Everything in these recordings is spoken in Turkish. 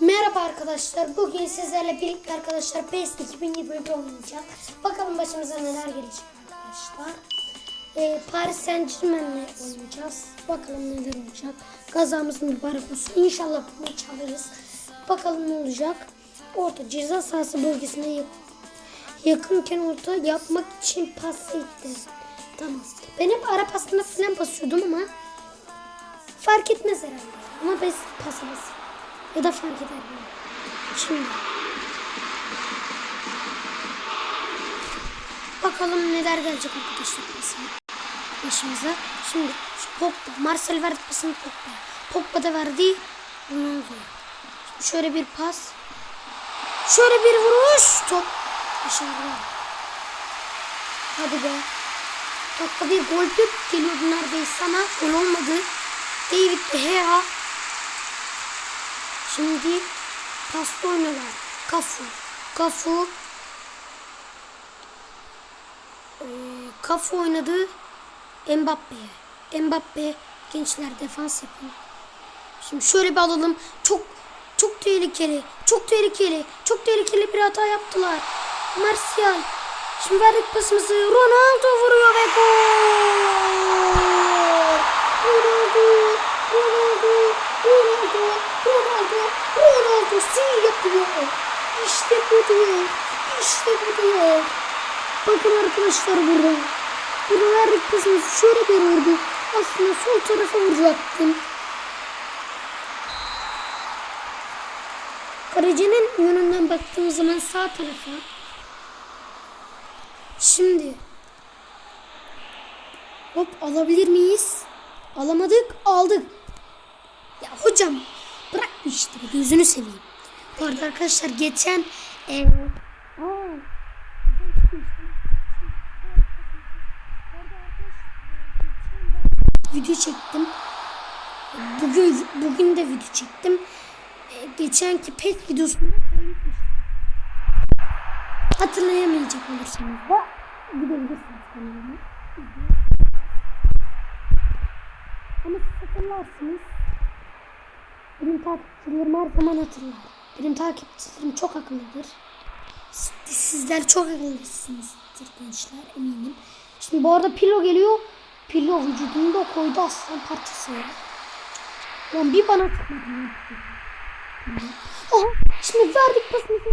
Merhaba arkadaşlar. Bugün sizlerle birlikte arkadaşlar PES 2021 oynayacağız. Bakalım başımıza neler gelecek arkadaşlar. Ee, Paris Saint Germain'le oynayacağız. Bakalım neler olacak. Kazamız mübarek olsun. İnşallah bunu çalarız. Bakalım ne olacak. Orta ceza sahası bölgesine yak- yakınken orta yapmak için pas itti. Tamam. Ben hep ara pasında falan basıyordum ama fark etmez herhalde. Ama ben pas basıyorum. Ya da fark eder mi? Şimdi. Bakalım neler gelecek arkadaşlar başımıza. Şimdi şu Pogba. Marcel verdi pasını Pogba'ya. Pogba da verdi. Ronaldo'ya. Şöyle bir pas. Şöyle bir vuruş. Top dışarıda. Hadi be. Dakika bir gol Türk geliyordu neredeyse ama gol olmadı. David Gea Şimdi pasta oynuyorlar. Kafu. Kafu. Ee, Kafu oynadı. Mbappe'ye. Mbappe gençler defans yapıyor. Şimdi şöyle bir alalım. Çok çok tehlikeli. Çok tehlikeli. Çok tehlikeli bir hata yaptılar. Martial. Şimdi verdik pasımızı. Ronaldo vuruyor ve gol. Ronaldo. Ronaldo. Ronaldo. Ronaldo si yapıyor. İşte bu diyor. İşte bu diyor. Bakın arkadaşlar burada. Verdik pasımızı. Şöyle bir vurdu. Aslında sol tarafa vuracaktım. Kalecinin yönünden baktığımız zaman sağ tarafa. Şimdi hop alabilir miyiz? Alamadık, aldık. Ya hocam işleri gözünü seveyim. Bu arada arkadaşlar geçen e, video çektim. Bugün bugün de video çektim. E, geçenki pet videosunu. Hatırlayamayacak olursanız da gidebilirsiniz kanalıma. Ama hatırlarsınız. Benim takipçilerim her zaman hatırlar. Benim takipçilerim çok akıllıdır. Siz- Sizler çok akıllısınızdır gençler eminim. Şimdi bu arada Pilo geliyor. Pilo vücudunu da koydu aslan parçası. Lan bir bana lan. Aha şimdi verdik pasımızı.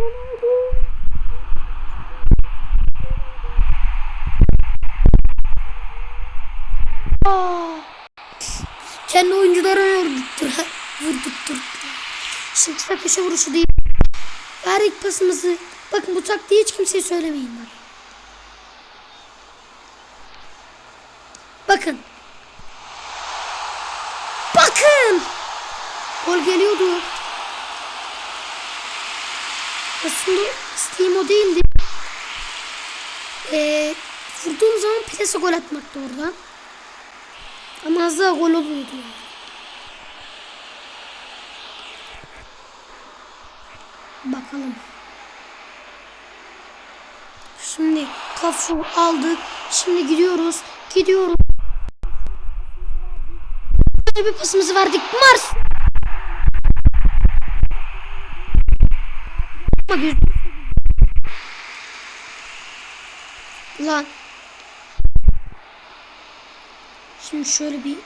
Ronaldo. Aa, Vurdurttur. Şimdi kısa köşe vuruşu değil. Verdik pasımızı. Bakın bu taktiği hiç kimseye söylemeyin bak. Bakın. Bakın. Gol geliyordu. Aslında isteğim o değildi. Ee, vurduğum zaman plase gol atmaktı orada. Ama az daha gol oluyordu yani. Bakalım. Şimdi kafu aldık. Şimdi gidiyoruz. Gidiyoruz. Böyle bir pasımızı verdik. Mars. Lan. Şimdi şöyle bir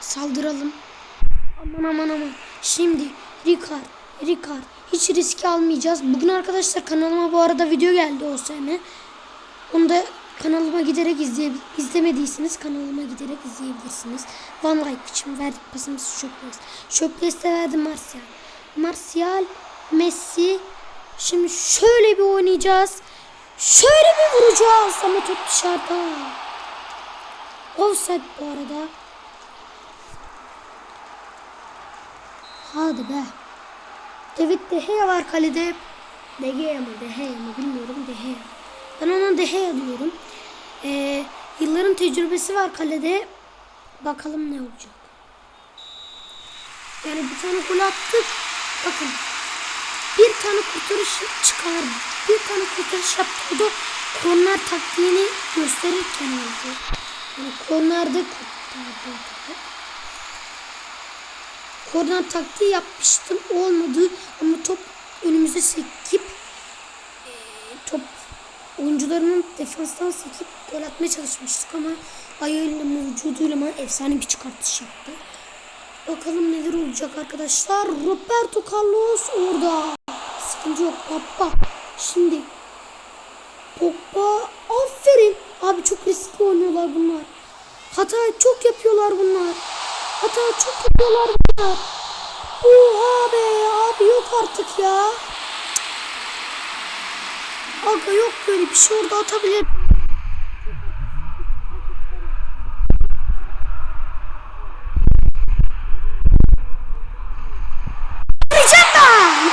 saldıralım. Aman aman aman. Şimdi Ricard, Ricard. Hiç riski almayacağız. Bugün arkadaşlar kanalıma bu arada video geldi OSM. Onu da kanalıma giderek izleye, izlemediyseniz kanalıma giderek izleyebilirsiniz. Van Dijk için verdik pasımızı Şöples. Şöples'te verdim Martial. Martial, Messi. Şimdi şöyle bir oynayacağız. Şöyle bir vuracağız ama top dışarıda. Offside bu arada. Hadi be. David De Gea var kalede. De Gea mı De Gea mı bilmiyorum De Gea. Ben ona De Gea diyorum. Ee, yılların tecrübesi var kalede. Bakalım ne olacak. Yani bir tane gol attık. Bakın. Bir tane kurtarış çıkar. Bir tane kurtarış yaptı. O da korner taktiğini gösterirken oldu. Yani kornerde kurtardı. Korner taktiği yapmıştım. Olmadı ama top önümüze sekip e, top oyuncularının defanstan sekip gol atmaya çalışmıştık ama ayağıyla vücuduyla mı efsane bir çıkartış yaptı. Bakalım neler olacak arkadaşlar. Roberto Carlos orada. Sıkıntı yok. Pogba. Şimdi Pogba aferin. Abi çok riskli oynuyorlar bunlar. Hata çok yapıyorlar bunlar. Hata çok yapıyorlar bunlar. Oha be abi yok artık ya. Aga yok böyle bir şey orada atabilir. Geçen ben.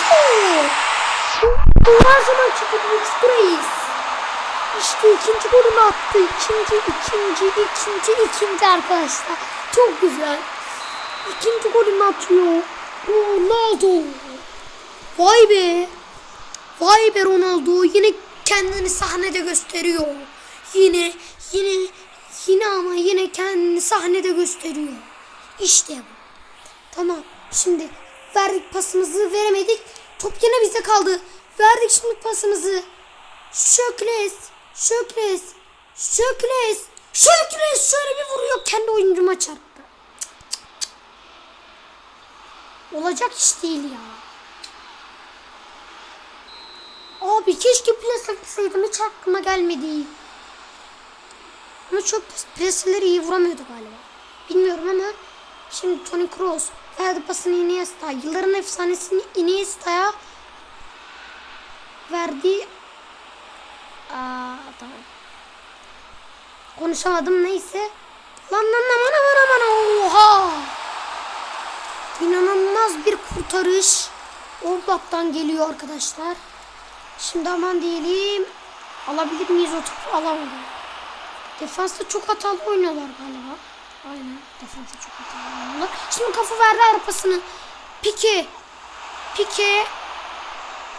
Her zaman çıkıyor X-Brace. İşte ikinci golünü attı. İkinci, ikinci, ikinci, ikinci arkadaşlar. Çok güzel. İkinci golünü atıyor. Ronaldo. Vay be. Vay be Ronaldo. Yine kendini sahnede gösteriyor. Yine, yine, yine ama yine kendini sahnede gösteriyor. İşte bu. Tamam. Şimdi verdik pasımızı veremedik. Top yine bize kaldı. Verdik şimdi pasımızı. Şökles. Şökles. Şökles. Şökles şöyle bir vuruyor. Kendi oyuncuma çarptı. Olacak iş değil ya. Abi keşke pres yapsaydım. Hiç aklıma gelmedi. Ama çok presleri iyi vuramıyordu galiba. Bilmiyorum ama şimdi Toni Kroos verdi pasını Iniesta. Yılların efsanesini Iniesta'ya verdi. Aa, tamam. Konuşamadım neyse. Lan lan aman aman aman oha. İnanılmaz bir kurtarış. Oblak'tan geliyor arkadaşlar. Şimdi aman diyelim. Alabilir miyiz o topu? Alamadım. Defansta çok hatalı oynuyorlar galiba. Aynen. Defansta çok hatalı oynuyorlar. Şimdi kafa verdi arpasını. Pike. Pike.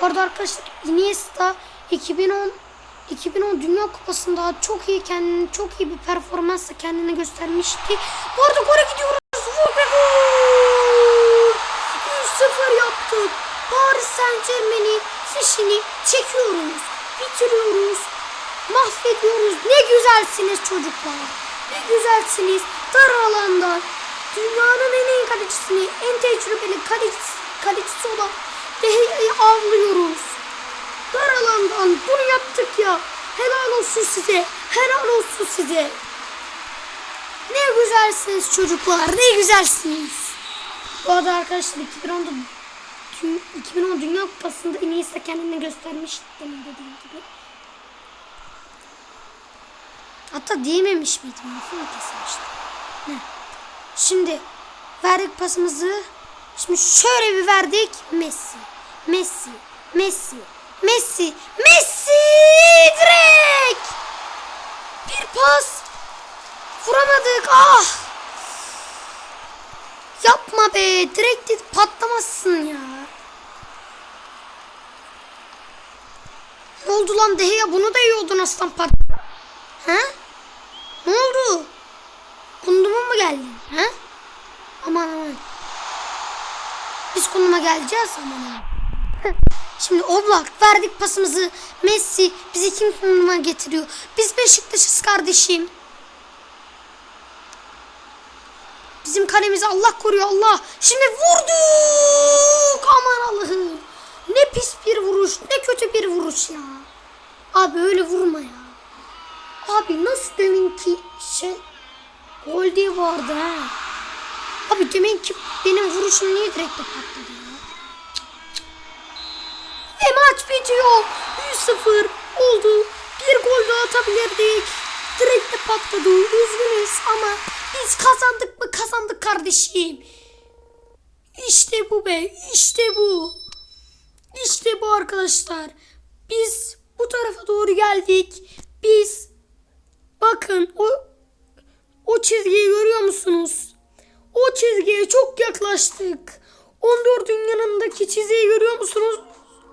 Bu arada arkadaşlar Iniesta 2010 2010 Dünya Kupası'nda çok iyi kendini çok iyi bir performansla kendini göstermişti. Bu arada gole gidiyoruz. Vur be gol. 100-0 yaptık. Paris Saint Germain'in fişini çekiyoruz. Bitiriyoruz. Mahvediyoruz. Ne güzelsiniz çocuklar. Ne güzelsiniz. Dar alanda dünyanın en iyi kalecisini, en tecrübeli kalecisi, kalecisi olan Dehia'yı avlıyoruz. Dar alandan bunu yaptık ya. Helal olsun size. Helal olsun size. Ne güzelsiniz çocuklar. Ne güzelsiniz. Bu arada arkadaşlar 2010'da Dü- 2010 Dünya Kupası'nda Iniesta kendini göstermiş demin dediğim gibi. Hatta diyememiş miydim? Lafımı kesilmişti. Ne? Şimdi verdik pasımızı. Şimdi şöyle bir verdik. Messi. Messi. Messi. Messi. Messi. Direkt. Bir pas. Vuramadık. Ah. Yapma be. Direkt dedi, patlamasın ya. Ne oldu lan Deheya? Bunu da yiyordun aslan pat. Ha? Ne oldu? Kunduma mı geldin? Ha? Aman aman. Biz kunduma geleceğiz aman aman. Şimdi Oblak verdik pasımızı. Messi bizi kim kunduma getiriyor? Biz Beşiktaş'ız kardeşim. Bizim kalemizi Allah koruyor Allah. Şimdi vurduk. Aman Allah'ım. Ne pis bir vuruş. Ne kötü bir vuruş ya. Abi öyle vurma ya. Abi nasıl demin ki şey gol diye vardı ha. Abi demin ki benim vuruşum niye direkt patladı ya. Ve maç bitiyor. 100-0 oldu. Bir gol daha atabilirdik. Direkt de patladı. Üzgünüz ama biz kazandık mı kazandık kardeşim. İşte bu be. işte bu. İşte bu arkadaşlar. Biz bu tarafa doğru geldik. Biz bakın o o çizgiyi görüyor musunuz? O çizgiye çok yaklaştık. 14'ün yanındaki çizgiyi görüyor musunuz?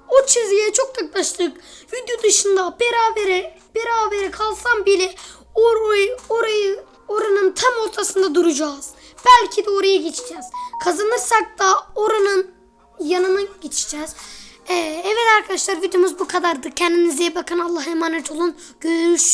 O çizgiye çok yaklaştık. Video dışında berabere berabere kalsam bile orayı orayı oranın tam ortasında duracağız. Belki de oraya geçeceğiz. Kazanırsak da oranın yanına geçeceğiz. Ee, evet arkadaşlar videomuz bu kadardı. Kendinize iyi bakın. Allah'a emanet olun. Görüşürüz.